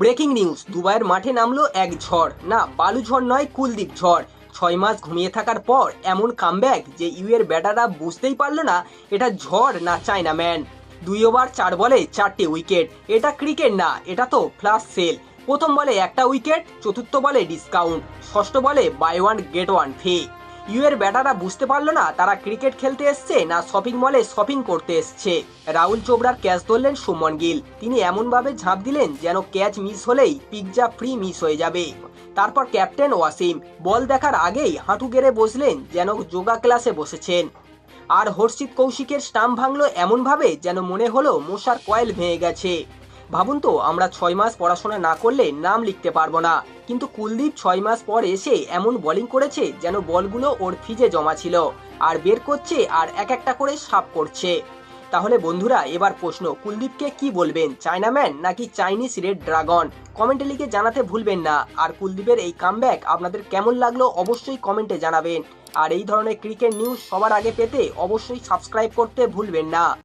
Breaking news, দুবাইয়ের মাঠে নামলো এক ঝড়। না, বালু ঝড় নয়, কুলদীপ ঝড়। ছয় মাস ঘুমিয়ে থাকার পর এমন কামব্যাক যে ইউ এর ব্যাটাররা বুঝতেই পারল না এটা ঝড় না চায়না ম্যান। দুই ওভার চার বলে চারটে উইকেট। এটা ক্রিকেট না, এটা তো ফ্লাশ সেল প্রথম বলে একটা উইকেট, চতুর্থ বলে ডিসকাউন্ট ষষ্ঠ বলে বাই ওয়ান গেট ওয়ান ফি ইউ এর ব্যাটাররা বুঝতে পারল না তারা ক্রিকেট খেলতে এসছে না শপিং মলে শপিং করতে এসছে। রাহুল চোপড়ার ক্যাচ ধরলেন সুমন গিল। তিনি এমনভাবে ঝাঁপ দিলেন যেন ক্যাচ মিস হলেই পিকজা ফ্রি মিস হয়ে যাবে। তারপর ক্যাপ্টেন ওয়াসিম, বল দেখার আগেই হাঁটু গেড়ে বসলেন যেন যোগা ক্লাসে বসেছেন। আর হর্ষিত কৌশিকের স্টাম্প ভাঙলো এমনভাবে যেন মনে হলো মশার কয়েল ভেঙে গেছে। ভাবুন তো, আমরা ছয় মাস পড়াশোনা না করলে নাম লিখতে পারব না। কিন্তু কুলদীপ ছয় মাস পর এসে এমন বোলিং করেছে যেন বলগুলো ওর ফ্রিজে জমা ছিল। আর বের করছে আর এক একটা করে সাফ করছে। তাহলে বন্ধুরা, এবার প্রশ্ন, কুলদীপকে কি বলবেন চায়নাম্যান নাকি চাইনিজ রেড ড্রাগন কমেন্টে লিখে জানাতে ভুলবেন না। আর কুলদীপের এই কামব্যাক আপনাদের কেমন লাগল অবশ্যই কমেন্টে জানাবেন। আর এই ধরনের ক্রিকেট নিউজ সবার আগে পেতে অবশ্যই সাবস্ক্রাইব করতে ভুলবেন না।